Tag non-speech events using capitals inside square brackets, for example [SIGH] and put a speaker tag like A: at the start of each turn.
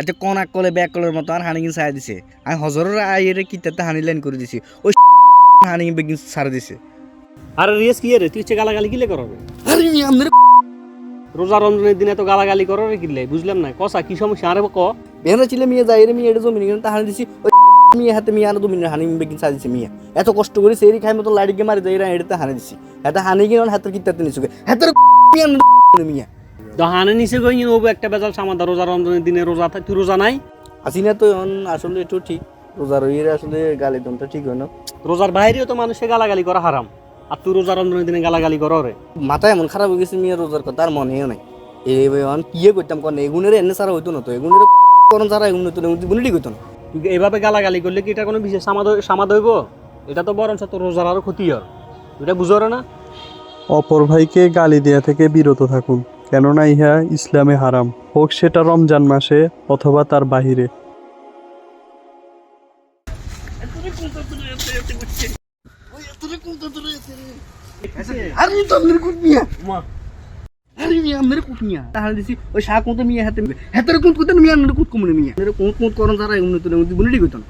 A: এতে কনাক কলে ব্যাক কলের মতো আর হানি কিন সারা দিছে। আমি হজরের আইয়ের কিতাতে হানি লাইন করে দিছি। ওই [LAUGHS] হানি বেগিন সারা দিছে।
B: আরে রিয়েস কি রে তুই গালাগালি কিলে করবে
A: আরে মিয়া আপনার [LAUGHS]
B: রোজা রমজানের দিনে তো গালাগালি করবে কিলে? বুঝলাম না। কসা কি সমস্যা? আরে ক?
A: বেহনা ছিল মিয়া যাই রে মিয়া এটা জমি কিনে হানি দিছি ওই [LAUGHS] মিয়া হাতে মিয়া আর দু মিনিট হানি বেগিন সারা দিছে মিয়া। এত কষ্ট করে সেই খাই মতো লাড়িকে মারি যাই রা এটাতে হানি দিছি। এত হানি কিনে হাতের কিতাতে নিছুকে। হাতের মিয়া মিয়া।
B: তো হানে নিচে গই ও একটা বেজাল সামাদা রোজা রমজানের দিনে রোজা থাক তুই রোজা নাই?
A: হাসিনা তো এখন আসলে একটু ঠিক। রোজা রইয়ের আসলে গালি দমটা ঠিক হয় না।
B: রোজার বাইরেও তো মানুষে গালাগালি করা হারাম। আর তুই রোজা রমজানের দিনে গালাগালি করো রে।
A: মাথা এমন খারাপ হয়ে গেছে মিয়া রোজার কথা আর মনেও নাই। এই কিয়ে করতাম কন? এগুনের এনে সারা হইতো না তো। এগুনের করন সারা এগুন হইতো না জীবনে ঠিক হইতো না।
B: তুই এভাবে গালাগালি করলে কি এটা কোনো বিশেষ সামাদ সামাদ হইব? এটা তো বরঞ্চ তোর রোজার আরও ক্ষতি হয়। এটা বুঝো না।
C: অপর ভাইকে গালি দেয়া থেকে বিরত থাকুন। কেননা ইহা ইসলামে হারাম। হোক সেটা রমজান মাসে অথবা তার বাহিরে।
A: আরে তো আপনার মিয়া আরে মিয়া মিয়া তাহলে দিছি ওই শাক মতো মিয়া হাতে হাতের কুত মিয়া আপনার কুট কমনে মিয়া। কুট কুট করন সারা এগুন হইতো না জীবনে ঠিক হইতো না